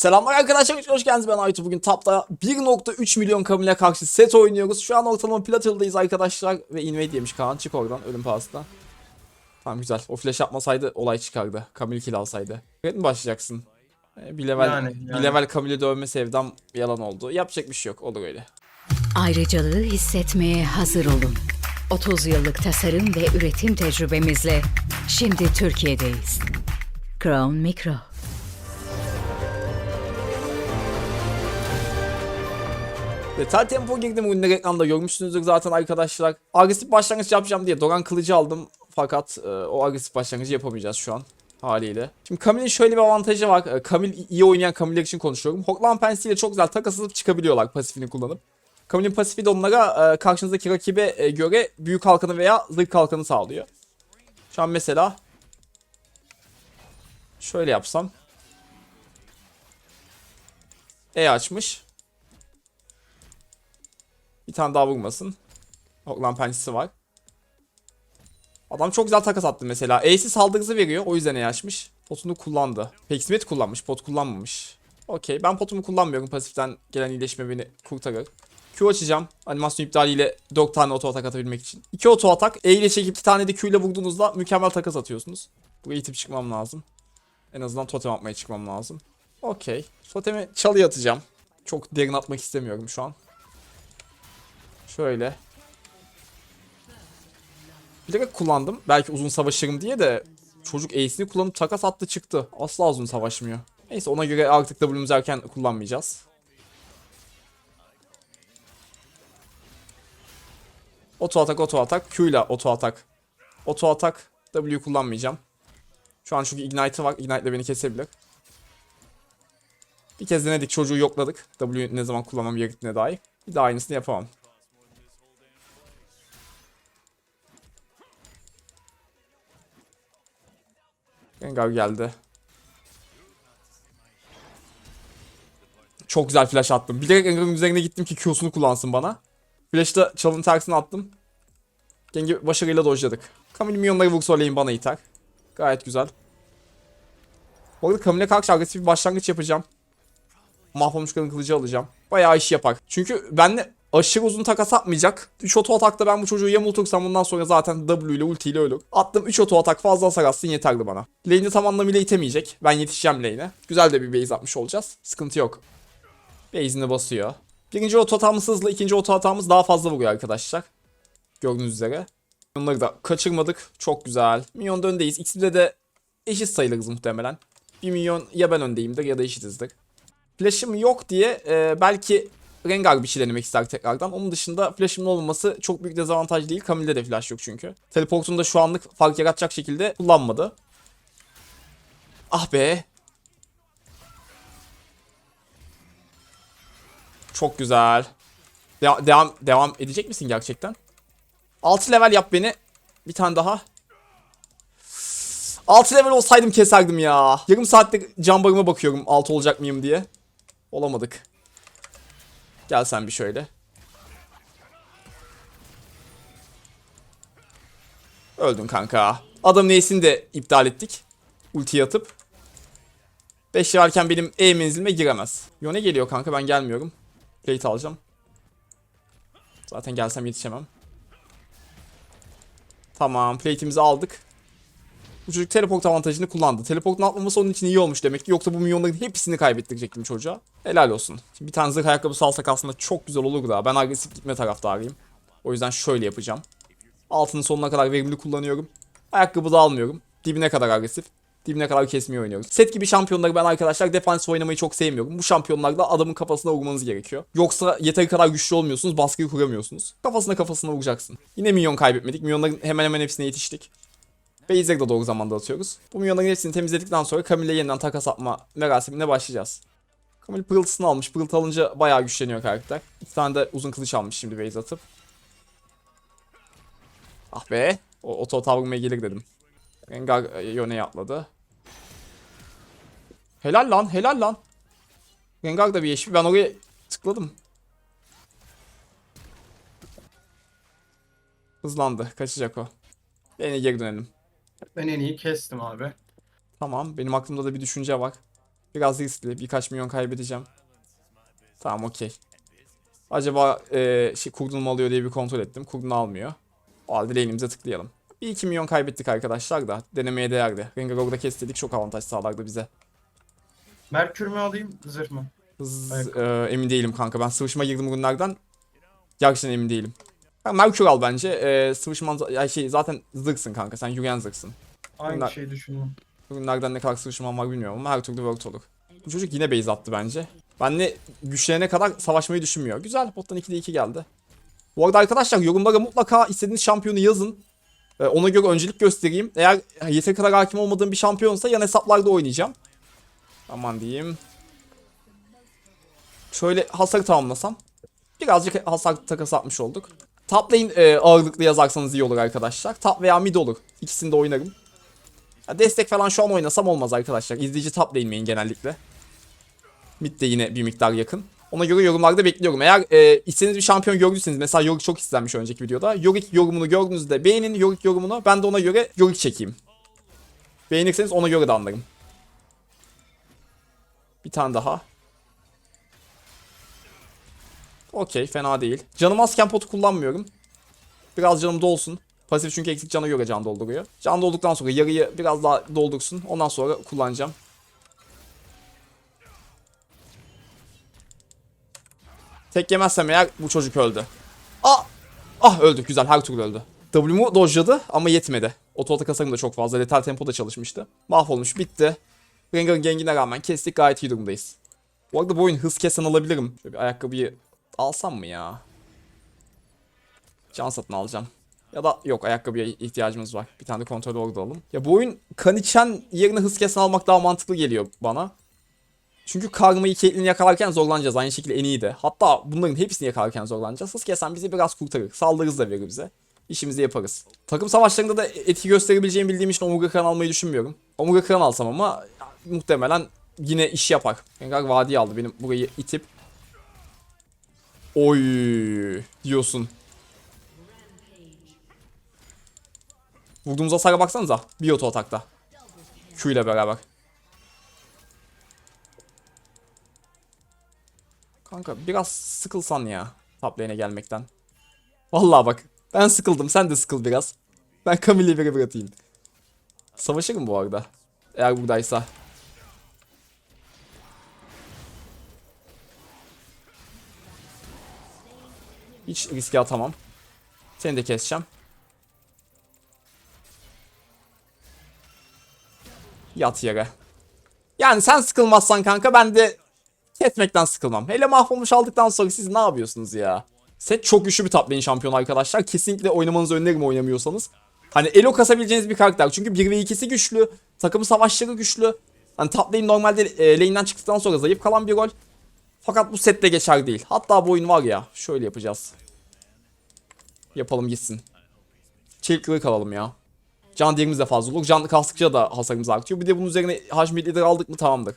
Selamlar arkadaşlar, hoş geldiniz. Ben Aytu. Bugün Tap'ta 1.3 milyon Kamil'e karşı set oynuyoruz. Şu an ortalama Platinum'dayız arkadaşlar. Ve invade yemiş Kaan. Çık oradan, ölüm pahasına. Tamam güzel. O flash yapmasaydı olay çıkardı. Kamil kill alsaydı. Evet mi başlayacaksın? Ee, Bir level, Yani, bir yani. level Kamil'i dövme sevdam yalan oldu. Yapacak bir şey yok. Olur öyle. Ayrıcalığı hissetmeye hazır olun. 30 yıllık tasarım ve üretim tecrübemizle şimdi Türkiye'deyiz. Crown Micro. Yeter tempo girdim bugün reklamda görmüşsünüzdür zaten arkadaşlar. Agresif başlangıç yapacağım diye Doran kılıcı aldım. Fakat e, o agresif başlangıcı yapamayacağız şu an haliyle. Şimdi Camille'in şöyle bir avantajı var. E, Camille iyi oynayan Camille'ler için konuşuyorum. Hoklan Pensi ile çok güzel takas çıkabiliyorlar pasifini kullanıp. Camille'in pasifi de onlara e, karşınızdaki rakibe e, göre büyük kalkanı veya zırh kalkanı sağlıyor. Şu an mesela şöyle yapsam. E açmış. Bir tane daha vurmasın. Oklan pençesi var. Adam çok güzel takas attı mesela. Ace'i saldırısı veriyor. O yüzden E açmış. Potunu kullandı. Peximet kullanmış. Pot kullanmamış. Okey. Ben potumu kullanmıyorum. Pasiften gelen iyileşme beni kurtarır. Q açacağım. Animasyon iptaliyle 4 tane oto atak atabilmek için. 2 oto atak. E ile çekip 2 tane de Q ile vurduğunuzda mükemmel takas atıyorsunuz. Buraya itip çıkmam lazım. En azından totem atmaya çıkmam lazım. Okey. Totemi çalıya atacağım. Çok derin atmak istemiyorum şu an. Şöyle. Bilerek kullandım. Belki uzun savaşırım diye de çocuk ace'ini kullanıp takas attı çıktı. Asla uzun savaşmıyor. Neyse ona göre artık W'mizi erken kullanmayacağız. Oto atak, oto atak. Q ile oto atak. Oto atak. W kullanmayacağım. Şu an çünkü Ignite'ı var. Ignite ile beni kesebilir. Bir kez denedik çocuğu yokladık. W ne zaman kullanmam gerektiğine dair. Bir daha aynısını yapamam. Rengar geldi. Çok güzel flash attım. Bilerek Rengar'ın üzerine gittim ki Q'sunu kullansın bana. Flash'ta çalın tersine attım. Gengi başarıyla dojladık. Camille milyonları vursa lane bana iter. Gayet güzel. Bu arada Camille'e karşı agresif bir başlangıç yapacağım. Mahvolmuş kadın kılıcı alacağım. Bayağı iş yapar. Çünkü benle aşırı uzun takas atmayacak. 3 oto atakta ben bu çocuğu yamultursam bundan sonra zaten W ile ulti ile ölür. Attım 3 oto atak fazla hasar atsın yeterli bana. Lane'i tam anlamıyla itemeyecek. Ben yetişeceğim lane'e. Güzel de bir base atmış olacağız. Sıkıntı yok. Base'ini basıyor. Birinci oto hatamız hızlı, ikinci oto hatamız daha fazla vuruyor arkadaşlar. Gördüğünüz üzere. Bunları da kaçırmadık. Çok güzel. Milyonda öndeyiz. İkisinde de eşit sayılırız muhtemelen. 1 milyon ya ben öndeyimdir ya da eşitizdir. Flash'ım yok diye e, belki Rengar bir şey denemek ister tekrardan. Onun dışında flash'ımın olmaması çok büyük dezavantaj değil. Camille'de de flash yok çünkü. Teleportunu da şu anlık fark yaratacak şekilde kullanmadı. Ah be. Çok güzel. Devam, devam, devam edecek misin gerçekten? 6 level yap beni. Bir tane daha. 6 level olsaydım keserdim ya. Yarım saattir can barıma bakıyorum 6 olacak mıyım diye. Olamadık. Gel sen bir şöyle. Öldün kanka. Adam neyesini de iptal ettik. Ulti atıp. 5 varken benim E menzilime giremez. Yone geliyor kanka ben gelmiyorum. Plate alacağım. Zaten gelsem yetişemem. Tamam plate'imizi aldık. Bu çocuk teleport avantajını kullandı. Teleportun atmaması onun için iyi olmuş demek ki. Yoksa bu milyonların hepsini kaybettirecektim çocuğa. Helal olsun. Şimdi bir tane zırh ayakkabısı alsak aslında çok güzel olur da. Ben agresif gitme taraftarıyım. O yüzden şöyle yapacağım. Altının sonuna kadar verimli kullanıyorum. Ayakkabı da almıyorum. Dibine kadar agresif. Dibine kadar kesmeyi oynuyoruz. Set gibi şampiyonları ben arkadaşlar defans oynamayı çok sevmiyorum. Bu şampiyonlarda adamın kafasına vurmanız gerekiyor. Yoksa yeteri kadar güçlü olmuyorsunuz, baskıyı kuramıyorsunuz. Kafasına kafasına vuracaksın. Yine milyon kaybetmedik. Milyonların hemen hemen hepsine yetiştik. Base'e de doğru zamanda atıyoruz. Bu milyonların hepsini temizledikten sonra Camille'e yeniden takas atma merasimine başlayacağız. Camille pırıltısını almış. Pırıltı alınca bayağı güçleniyor karakter. İki tane de uzun kılıç almış şimdi base atıp. Ah be. O oto tavrımaya gelir dedim. Rengar e, yöne atladı. Helal lan helal lan. Rengar da bir yeşil. Ben oraya tıkladım. Hızlandı. Kaçacak o. Beni geri dönelim. Ben en iyi kestim abi. Tamam. Benim aklımda da bir düşünce var. Biraz riskli. Birkaç milyon kaybedeceğim. Tamam okey. Acaba e, şey, kurdun mu alıyor diye bir kontrol ettim. Kurdun almıyor. O halde lane'imize tıklayalım. 1-2 milyon kaybettik arkadaşlar da. Denemeye değerdi. Rengar orada kestirdik çok avantaj sağlardı bize. Merkür mü alayım zırh mı? Z- e, emin değilim kanka. Ben sıvışma girdim bugünlerden. Gerçekten emin değilim. Merkür al bence. E, sıvışman ya şey zaten zırksın kanka. Sen yürüyen zırksın. Aynı Bunlar- şeyi düşündüm. Bugünlerden ne kadar sıvışman var bilmiyorum ama her türlü worked olur. Bu çocuk yine base attı bence. Benle güçlerine kadar savaşmayı düşünmüyor. Güzel. Bottan 2'de 2 geldi. Bu arada arkadaşlar yorumlara mutlaka istediğiniz şampiyonu yazın. Ee, ona göre öncelik göstereyim. Eğer yeteri kadar hakim olmadığım bir şampiyonsa yan hesaplarda oynayacağım. Aman diyeyim. Şöyle hasar tamamlasam. Birazcık hasar takas atmış olduk. Top lane e, ağırlıklı yazarsanız iyi olur arkadaşlar. Top veya mid olur. İkisini de oynarım. Ya destek falan şu an oynasam olmaz arkadaşlar. İzleyici top lane'meyin genellikle. Mid de yine bir miktar yakın. Ona göre yorumlarda bekliyorum. Eğer e, istediğiniz bir şampiyon gördüyseniz mesela Yorick çok istenmiş önceki videoda. Yorick yorumunu gördüğünüzde beğenin Yorick yorumunu. Ben de ona göre Yorick çekeyim. Beğenirseniz ona göre de anlarım. Bir tane daha. Okey fena değil. Canım azken potu kullanmıyorum. Biraz canım dolsun. Pasif çünkü eksik cana göre can dolduruyor. Can dolduktan sonra yarıyı biraz daha doldursun. Ondan sonra kullanacağım. Tek yemezsem eğer bu çocuk öldü. Ah! Ah öldü. Güzel her türlü öldü. W'mu dojladı ama yetmedi. Otoatak hasarım da çok fazla. Letal tempoda çalışmıştı. Mahvolmuş. Bitti. Rengar'ın gengine rağmen kestik. Gayet iyi durumdayız. Bu arada bu oyun hız kesen alabilirim. Şöyle bir ayakkabıyı alsam mı ya? Can satın alacağım. Ya da yok ayakkabıya ihtiyacımız var. Bir tane de kontrol orada alalım. Ya bu oyun kan içen yerine hız kesen almak daha mantıklı geliyor bana. Çünkü karmayı Caitlyn'i yakalarken zorlanacağız. Aynı şekilde en iyi de. Hatta bunların hepsini yakalarken zorlanacağız. Hız kesen bizi biraz kurtarır. Saldırırız da verir bize. İşimizi yaparız. Takım savaşlarında da etki gösterebileceğimi bildiğim için Omurga Kıran almayı düşünmüyorum. Omurga Kıran alsam ama muhtemelen yine iş yapar. Rengar vadiyi aldı benim burayı itip. Oy diyorsun. Vurduğumuz hasara baksanıza. Bir oto atakta. Q ile beraber. Kanka biraz sıkılsan ya. Top gelmekten. Vallahi bak. Ben sıkıldım. Sen de sıkıl biraz. Ben Camille'i bire bir atayım. Savaşırım bu arada. Eğer buradaysa. Hiç riske atamam. Seni de keseceğim. Yat yere. Yani sen sıkılmazsan kanka ben de kesmekten sıkılmam. Hele mahvolmuş aldıktan sonra siz ne yapıyorsunuz ya? Set çok güçlü bir top lane şampiyonu arkadaşlar. Kesinlikle oynamanızı öneririm oynamıyorsanız. Hani elo kasabileceğiniz bir karakter. Çünkü 1 ve 2'si güçlü. Takım savaşları güçlü. Hani top normalde e, lane'den çıktıktan sonra zayıf kalan bir rol. Fakat bu sette geçer değil. Hatta bu oyun var ya. Şöyle yapacağız. Yapalım gitsin. Çelik kılık alalım ya. Can değerimiz de fazla olur. Can kastıkça da hasarımız artıyor. Bir de bunun üzerine hacmi lider aldık mı tamamdır.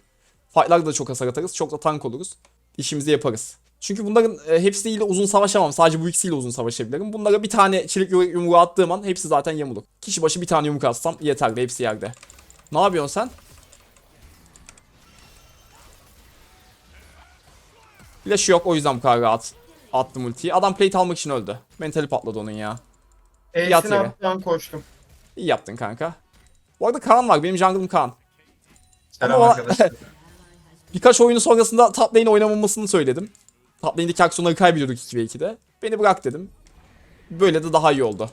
Fight'larda da çok hasar atarız. Çok da tank oluruz. İşimizi yaparız. Çünkü bunların e, hepsiyle uzun savaşamam. Sadece bu ikisiyle uzun savaşabilirim. Bunlara bir tane çelik yum- yumruğu attığım an hepsi zaten yamulur. Kişi başı bir tane yumruk atsam yeterli. Hepsi yerde. Ne yapıyorsun sen? Flash yok o yüzden bu kadar rahat attım ultiyi. Adam plate almak için öldü. Mentali patladı onun ya. E'sini attan koştum. İyi yaptın kanka. Bu arada Kaan var. Benim jungle'ım Kaan. Selam Ama- arkadaşlar. Birkaç oyunu sonrasında top lane oynamamasını söyledim. Top lane'deki aksiyonları kaybediyorduk 2 ve 2'de. Beni bırak dedim. Böyle de daha iyi oldu.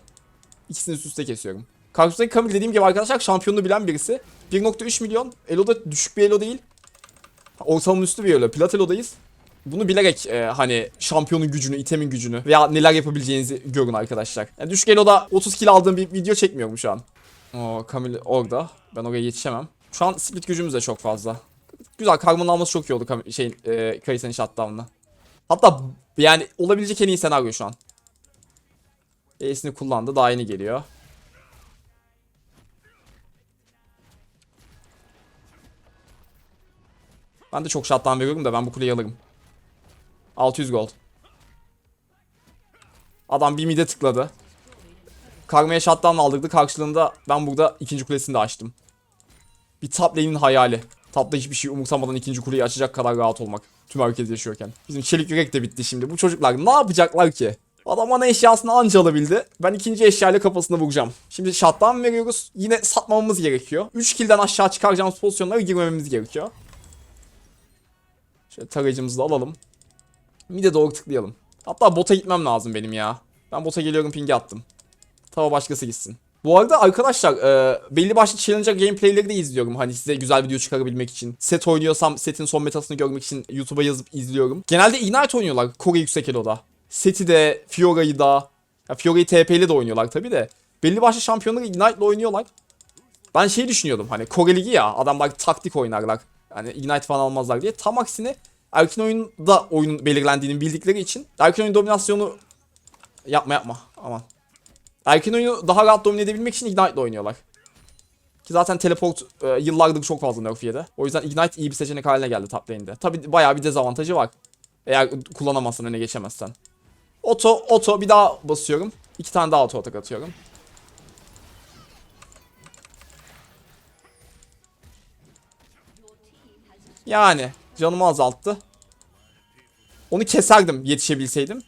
İkisini üst üste kesiyorum. Karşımızdaki Kamil dediğim gibi arkadaşlar şampiyonluğu bilen birisi. 1.3 milyon. Elo da düşük bir elo değil. Ortalamanın üstü bir elo. Plat elodayız. Bunu bilerek e, hani şampiyonun gücünü, itemin gücünü veya neler yapabileceğinizi görün arkadaşlar. Yani düşük eloda 30 kill aldığım bir video çekmiyorum şu an. Oo Kamil orada. Ben oraya yetişemem. Şu an split gücümüz de çok fazla. Güzel Karman'ın alması çok iyi oldu Kam- şeyin e, Kaysen'in shutdown'la. Hatta yani olabilecek en iyi senaryo şu an. Ace'ini kullandı daha yeni geliyor. Ben de çok shutdown veriyorum da ben bu kuleyi alırım. 600 gold. Adam bir mide tıkladı. Karma'ya shutdown aldırdı. Karşılığında ben burada ikinci kulesini de açtım. Bir top lane'in hayali. Tapta hiçbir şey umursamadan ikinci kuleyi açacak kadar rahat olmak. Tüm herkes yaşıyorken. Bizim çelik yürek de bitti şimdi. Bu çocuklar ne yapacaklar ki? Adam ana eşyasını anca alabildi. Ben ikinci eşyayla kafasına vuracağım. Şimdi shutdown veriyoruz. Yine satmamamız gerekiyor. 3 kill'den aşağı çıkaracağımız pozisyonlara girmememiz gerekiyor. Şöyle tarayıcımızı da alalım. Mid'e doğru tıklayalım. Hatta bota gitmem lazım benim ya. Ben bota geliyorum ping'e attım. Tava başkası gitsin. Bu arada arkadaşlar e, belli başlı Challenger gameplayleri de izliyorum. Hani size güzel video çıkarabilmek için. Set oynuyorsam setin son metasını görmek için YouTube'a yazıp izliyorum. Genelde Ignite oynuyorlar Kore Yüksek Elo'da. Seti de, Fiora'yı da. Ya Fiora'yı TP'li de oynuyorlar tabi de. Belli başlı şampiyonları Ignite'la oynuyorlar. Ben şey düşünüyordum hani Kore Ligi ya adamlar taktik oynarlar. Hani Ignite falan almazlar diye. Tam aksine erken oyunda oyunun belirlendiğini bildikleri için erken oyun dominasyonu yapma yapma aman. Erken oyunu daha rahat domine edebilmek için Ignite ile oynuyorlar. Ki zaten teleport e, yıllardır çok fazla nerf yedi. O yüzden Ignite iyi bir seçenek haline geldi top lane'de. Tabi bayağı bir dezavantajı var. Eğer kullanamazsan öne geçemezsen. Oto, oto bir daha basıyorum. İki tane daha oto atak atıyorum. Yani canımı azalttı. Onu keserdim yetişebilseydim.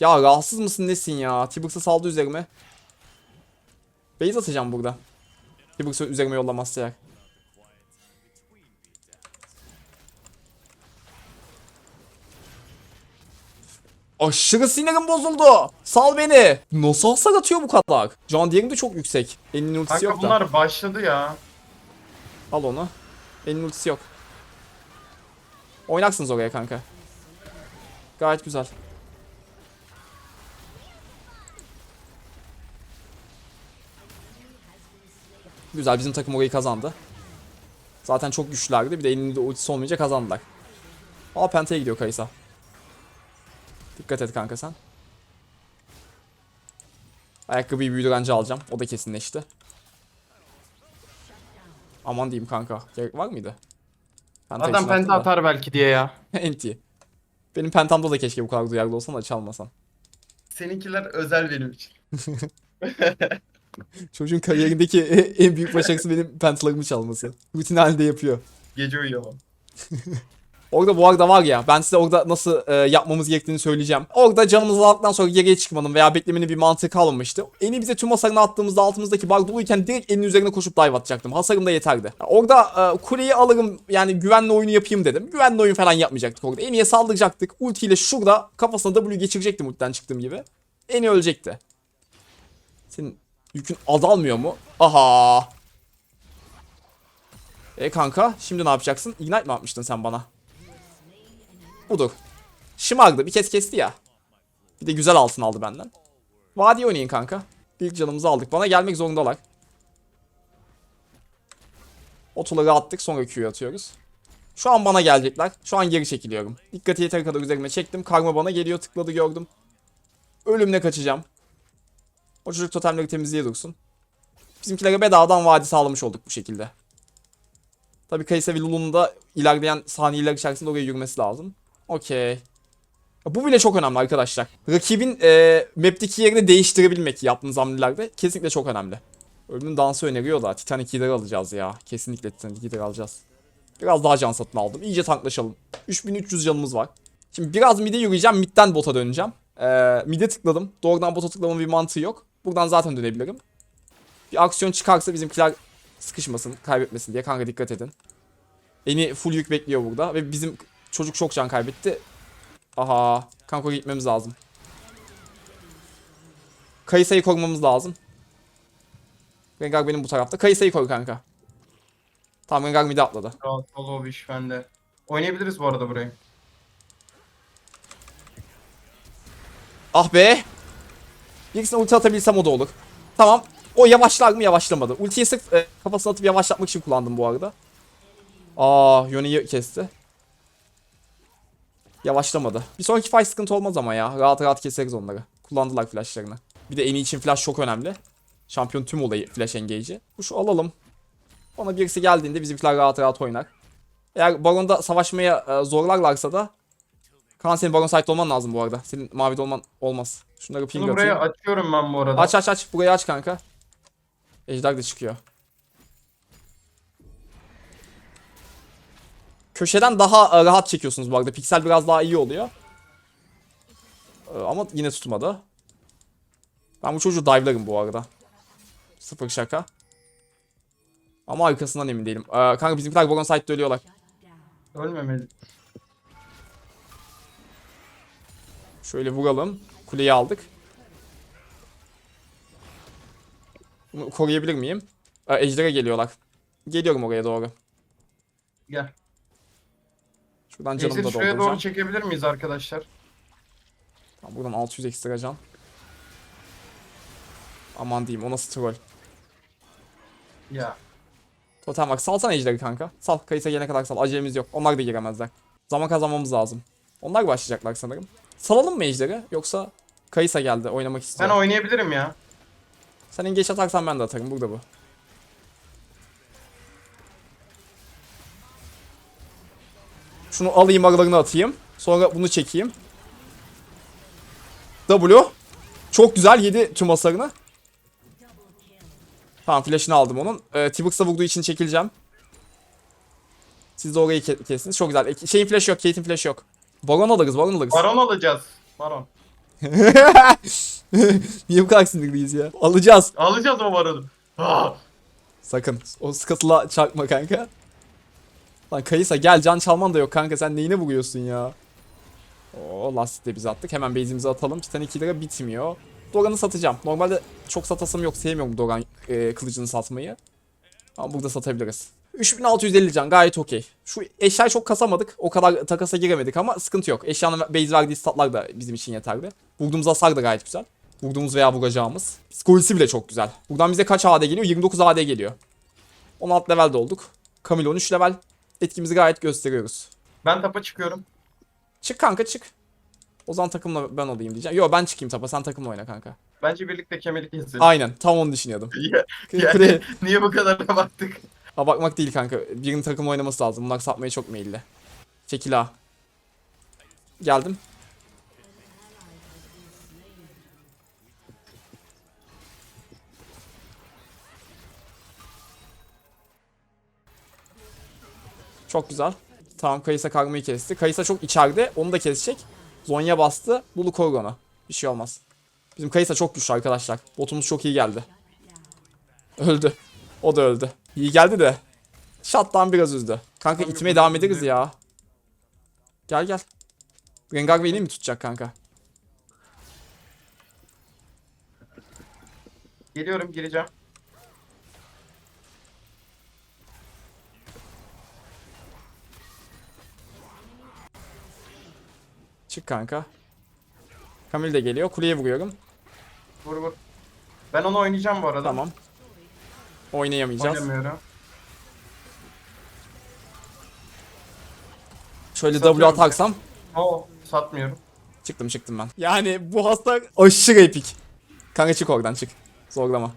Ya rahatsız mısın nesin ya? Tibux'a saldı üzerime. Base atacağım burada. Tibux'u üzerime yollamazsa eğer. Aşırı sinirim bozuldu. Sal beni. Nasıl hasar atıyor bu kadar? Can diğerim de çok yüksek. Elinin ultisi Kanka yok da. bunlar başladı ya. Al onu. Elinin ultisi yok. Oynaksınız oraya kanka. Gayet güzel. Güzel bizim takım orayı kazandı. Zaten çok güçlülerdi. Bir de elinde ultisi olmayınca kazandılar. Aa Penta'ya gidiyor Kaysa. Dikkat et kanka sen. Ayakkabıyı büyüdürenci alacağım. O da kesinleşti. Aman diyeyim kanka. Gerek var mıydı? Penta Adam için penta atar belki diye ya. Enti. Benim pentamda da keşke bu kadar duyarlı olsan da çalmasan. Seninkiler özel benim için. Çocuğun kariyerindeki en büyük başarısı benim pentalarımı çalması. Rutin halinde yapıyor. Gece uyuyamam. Orada bu arada var ya ben size orada nasıl e, yapmamız gerektiğini söyleyeceğim. Orada canımız aldıktan sonra geriye çıkmanın veya beklemenin bir mantığı kalmamıştı. Eni bize tüm hasarını attığımızda altımızdaki bar doluyken direkt enin üzerine koşup dive atacaktım. Hasarım da yeterdi. Orada e, kuleyi alırım yani güvenli oyunu yapayım dedim. Güvenli oyun falan yapmayacaktık orada. Eni'ye saldıracaktık. Ultiyle şurada kafasına W geçirecektim ultiden çıktığım gibi. Eni ölecekti. Senin yükün azalmıyor mu? Aha. E kanka şimdi ne yapacaksın? Ignite mi atmıştın sen bana? Budur. Şımardı. Bir kez kesti ya. Bir de güzel altın aldı benden. Vadi oynayın kanka. İlk canımızı aldık. Bana gelmek zorundalar. Otoları attık. Sonra Q'yu atıyoruz. Şu an bana gelecekler. Şu an geri çekiliyorum. Dikkati yeteri kadar üzerime çektim. Karma bana geliyor. Tıkladı gördüm. Ölümle kaçacağım. O çocuk totemleri temizliğe dursun. Bizimkilere bedavadan vadi sağlamış olduk bu şekilde. Tabii Kaysa ve Lulu'nun da ilerleyen saniyeler içerisinde oraya yürümesi lazım. Okey. Bu bile çok önemli arkadaşlar. Rakibin e, map'teki yerini değiştirebilmek yaptığınız hamlelerde kesinlikle çok önemli. Ölümün dansı öneriyor da Titanic Healer'ı alacağız ya. Kesinlikle Titanic Healer'ı alacağız. Biraz daha can satın aldım. İyice tanklaşalım. 3300 canımız var. Şimdi biraz mid'e yürüyeceğim. Mid'den bota döneceğim. Ee, mid'e tıkladım. Doğrudan bota tıklamanın bir mantığı yok. Buradan zaten dönebilirim. Bir aksiyon çıkarsa bizimkiler sıkışmasın, kaybetmesin diye kanka dikkat edin. Eni full yük bekliyor burada ve bizim çocuk çok can kaybetti. Aha, kanka gitmemiz lazım. Kayısayı korumamız lazım. Rengar benim bu tarafta. Kayısayı koru kanka. Tamam Rengar midi atladı. Rahat ol o iş bende. Oynayabiliriz bu arada burayı. Ah be. Birisine ulti atabilsem o da olur. Tamam. O yavaşlar mı? Yavaşlamadı. Ultiyi sırf e, kafasına atıp yavaşlatmak için kullandım bu arada. Aa, Yone'yi kesti. Yavaşlamadı. Bir sonraki fight sıkıntı olmaz ama ya. Rahat rahat keseriz onları. Kullandılar flashlarını. Bir de en iyi için flash çok önemli. Şampiyon tüm olayı flash engage'i. Bu şu alalım. Bana birisi geldiğinde bizimkiler rahat rahat oynar. Eğer Baron'da savaşmaya e, zorlarlarsa da Kaan senin Baron site'de olman lazım bu arada. Senin mavide olman olmaz. Şunları ping Bunu atayım. buraya açıyorum ben bu arada. Aç aç aç. Burayı aç kanka. Ejder de çıkıyor. Köşeden daha e, rahat çekiyorsunuz bu arada. Piksel biraz daha iyi oluyor. E, ama yine tutmadı. Ben bu çocuğu dive'larım bu arada. Sıfır şaka. Ama arkasından emin değilim. E, kanka bizimkiler Boron Side'de ölüyorlar. Ölmemeli. Şöyle vuralım. Kuleyi aldık. Bunu koruyabilir miyim? E, Ejder'e geliyorlar. Geliyorum oraya doğru. Gel. Şuradan canımı da Ejderi şuraya dolduracağım. doğru çekebilir miyiz arkadaşlar? Tamam, buradan 600 ekstra can. Aman diyeyim o nasıl troll. Ya. Totem bak salsana ejderi kanka. Sal Kayısa gelene kadar sal. Acelemiz yok. Onlar da giremezler. Zaman kazanmamız lazım. Onlar başlayacaklar sanırım. Salalım mı ejderi yoksa Kayısa geldi oynamak Ben istiyor. oynayabilirim ya. Sen engeç atarsan ben de atarım. Burada bu. Şunu alayım aralarına atayım. Sonra bunu çekeyim. W. Çok güzel yedi tüm hasarını. Tamam flash'ını aldım onun. Ee, T-Bux'a vurduğu için çekileceğim. Siz de orayı ke- kestiniz. Çok güzel. E, Şeyin flash yok. Kate'in flash yok. Baron alırız. Baron alırız. Baron alacağız. Baron. Niye bu kadar sinirliyiz ya? Alacağız. Alacağız o baronu. Ah! Sakın. O skatıla çarpma kanka. Lan Kayısa gel can çalman da yok kanka sen neyine vuruyorsun ya? Oo lastik de biz attık. Hemen base'imizi atalım. Titan 2 lira bitmiyor. Doran'ı satacağım. Normalde çok satasım yok. Sevmiyorum Doran e, kılıcını satmayı. Ama burada satabiliriz. 3650 can gayet okey. Şu eşyayı çok kasamadık. O kadar takasa giremedik ama sıkıntı yok. Eşyanın base verdiği statlar da bizim için yeterli. Vurduğumuz hasar da gayet güzel. Vurduğumuz veya vuracağımız. Psikolojisi bile çok güzel. Buradan bize kaç AD geliyor? 29 AD geliyor. 16 levelde olduk. Camille 13 level. Etkimizi gayet gösteriyoruz. Ben tapa çıkıyorum. Çık kanka çık. O zaman takımla ben olayım diyeceğim. Yo ben çıkayım tapa sen takımla oyna kanka. Bence birlikte kemeri keselim. Aynen tam onu düşünüyordum. Ya- yani niye bu kadar abarttık? Ha bakmak değil kanka. Birinin takımla oynaması lazım. Bunlar satmaya çok meyilli. Çekil ha. Geldim. Çok güzel. Tamam Kayısa karmayı kesti. Kayısa çok içeride. Onu da kesecek. Zonya bastı. Bulu koru onu. Bir şey olmaz. Bizim Kayısa çok güçlü arkadaşlar. Botumuz çok iyi geldi. Öldü. O da öldü. İyi geldi de. Shot'tan biraz üzdü. Kanka Tabii itmeye devam ederiz ya. Gel gel. Rengar Vayne'i mi tutacak kanka? Geliyorum gireceğim. Çık kanka. Kamil de geliyor. Kuleye vuruyorum. Vur vur. Ben onu oynayacağım bu arada. Tamam. Oynayamayacağız. Oynamıyorum. Şöyle Satıyorum. W atarsam Oo satmıyorum. çıktım çıktım ben. Yani bu hasta aşırı epik. Kanka çık oradan çık. Zorlama.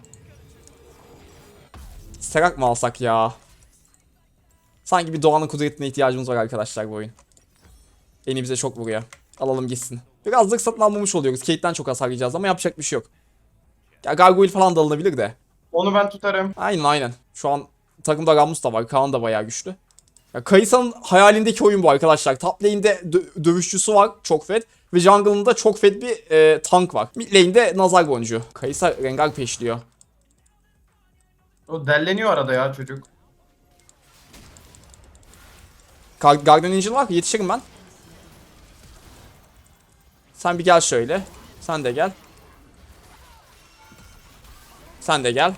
Serak mı alsak ya? Sanki bir doğanın kudretine ihtiyacımız var arkadaşlar bu oyun. Eni bize çok vuruyor. Alalım gitsin. Birazcık satın almamış oluyoruz. Kate'den çok hasar yiyeceğiz ama yapacak bir şey yok. Ya Gargoyle falan da alınabilir de. Onu ben tutarım. Aynen aynen. Şu an takımda Ramus da var. Kaan da bayağı güçlü. Ya Kayısa'nın hayalindeki oyun bu arkadaşlar. Top lane'de dö- dövüşçüsü var çok fed. Ve jungle'ında da çok fed bir e, tank var. Mid lane'de nazar boncuğu. Kayısa Rengar peşliyor. O delleniyor arada ya çocuk. Gar Guardian Angel var. Yetişirim ben. Sen bir gel şöyle. Sen de gel. Sen de gel.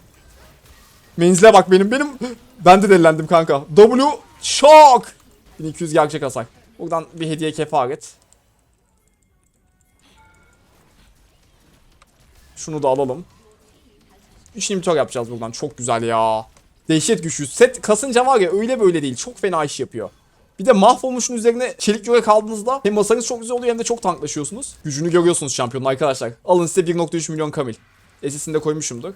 Menzile bak benim. Benim ben de delilendim kanka. W şok. 1200 gerçek hasar. Buradan bir hediye kefaret. Şunu da alalım. 3 inhibitor yapacağız buradan. Çok güzel ya. Dehşet güçlü. Set kasınca var ya öyle böyle değil. Çok fena iş yapıyor. Bir de mahvolmuşun üzerine çelik yürek aldığınızda hem masanız çok güzel oluyor hem de çok tanklaşıyorsunuz. Gücünü görüyorsunuz şampiyonun arkadaşlar. Alın size 1.3 milyon kamil. SS'ini de koymuşumdur.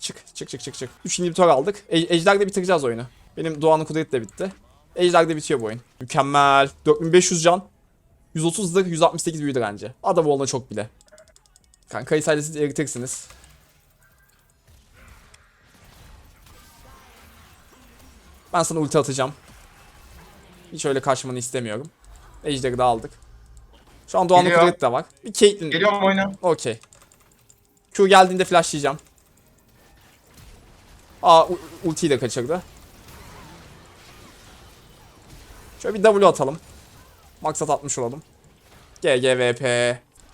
Çık çık çık çık çık. 3 inhibitor aldık. E Ejder'de bitireceğiz oyunu. Benim Doğan'ın kudreti de bitti. Ejder'de bitiyor bu oyun. Mükemmel. 4500 can. 130 zırh 168 büyü direnci. Adam olana çok bile. Kanka Kayısayla siz eritirsiniz. Ben sana ulti atacağım. Hiç öyle kaçmanı istemiyorum. Ejder'i de aldık. Şu an Doğan'ın Geliyor. de var. Bir Caitlyn. Geliyorum oyuna. Okey. Q geldiğinde flashlayacağım. Aa u- ultiyi de kaçırdı. Şöyle bir W atalım. Maksat atmış olalım. GGVP.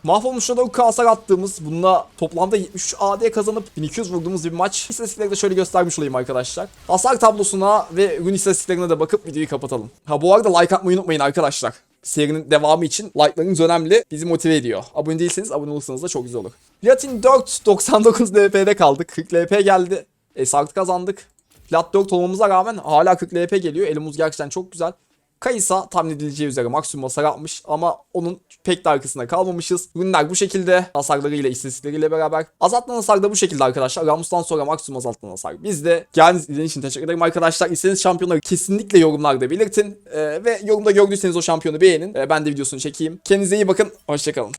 Mahvolmuş'a da o hasar attığımız, bununla toplamda 73 AD kazanıp 1200 vurduğumuz bir maç. İstatistikleri de şöyle göstermiş olayım arkadaşlar. Hasar tablosuna ve rune istatistiklerine de bakıp videoyu kapatalım. Ha bu arada like atmayı unutmayın arkadaşlar. Serinin devamı için like'larınız önemli. Bizi motive ediyor. Abone değilseniz abone olursanız da çok güzel olur. Platin 4 99 LP'de kaldık. 40 LP geldi. E, kazandık. Plat 4 olmamıza rağmen hala 40 LP geliyor. Elimiz gerçekten çok güzel. Kayısa tahmin edileceği üzere maksimum hasar atmış ama onun pek de arkasında kalmamışız. Ürünler bu şekilde hasarlarıyla istatistikleriyle beraber. Azaltılan hasar da bu şekilde arkadaşlar. Ramus'tan sonra maksimum azaltılan hasar. Biz de geldiğiniz izlediğiniz için teşekkür ederim arkadaşlar. İstediğiniz şampiyonları kesinlikle yorumlarda belirtin. Ee, ve yorumda gördüyseniz o şampiyonu beğenin. Ee, ben de videosunu çekeyim. Kendinize iyi bakın. Hoşçakalın.